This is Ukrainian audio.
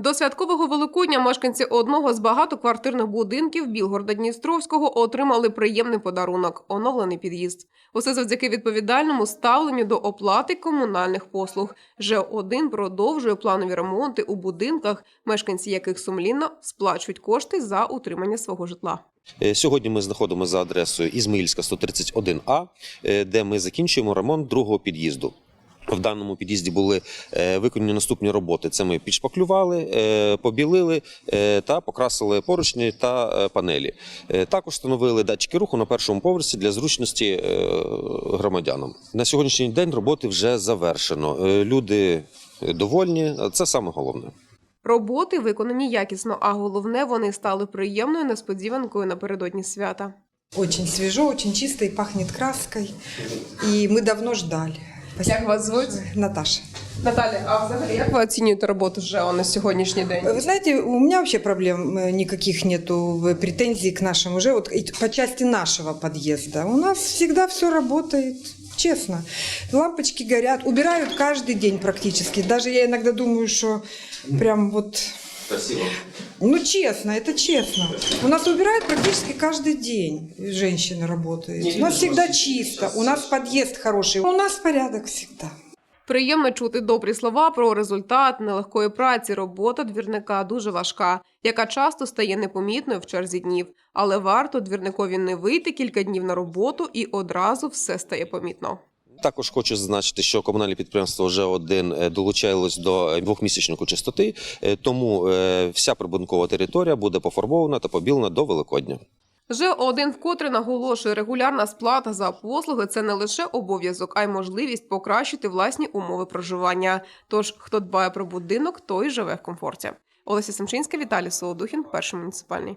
До святкового Великодня мешканці одного з багатоквартирних будинків Білгорода Дністровського отримали приємний подарунок оновлений під'їзд. Усе завдяки відповідальному ставленню до оплати комунальних послуг. ЖО-1 продовжує планові ремонти у будинках, мешканці яких сумлінно сплачують кошти за утримання свого житла. Е, Сьогодні ми знаходимося за адресою Ізмаїльська 131А, е, де ми закінчуємо ремонт другого під'їзду. В даному під'їзді були е, виконані наступні роботи. Це ми підшпаклювали, е, побілили е, та покрасили поручні та панелі. Також встановили датчики руху на першому поверсі для зручності громадянам. На сьогоднішній день роботи вже завершено. Люди довольні. Це саме головне. Роботи виконані якісно, а головне, вони стали приємною несподіванкою напередодні свята. Очень свежо, очень чисто и пахнет краской. И мы давно ждали. Як вас звуть? Наташа. Наталя, а взагалі як ви оцінюєте роботу ЖЕО на сьогоднішній день? Вы знаете, у меня вообще проблем э, никаких нету в претензий к нашему уже вот и по части нашего подъезда. У нас всегда все работает. Честно. Лампочки горят, убирают каждый день практически. Даже я иногда думаю, что прям вот Спасибо. Ну, честно, это честно. У нас убирают практически каждый день. Женщина работает. У нас всегда чисто. У нас подъезд хороший. У нас порядок всегда. Приємно чути добрі слова про результат нелегкої праці. Робота двірника дуже важка, яка часто стає непомітною в черзі днів. Але варто двірникові не вийти кілька днів на роботу, і одразу все стає помітно. Також хочу зазначити, що комунальне підприємство вже один е, долучилось до двохмісячнику чистоти, е, тому е, вся прибудинкова територія буде пофарбована та побілена до Великодня. ЖО-1 вкотре наголошує, регулярна сплата за послуги це не лише обов'язок, а й можливість покращити власні умови проживання. Тож, хто дбає про будинок, той живе в комфорті. Олеся Семчинська, Віталій Солодухін, перший муніципальний.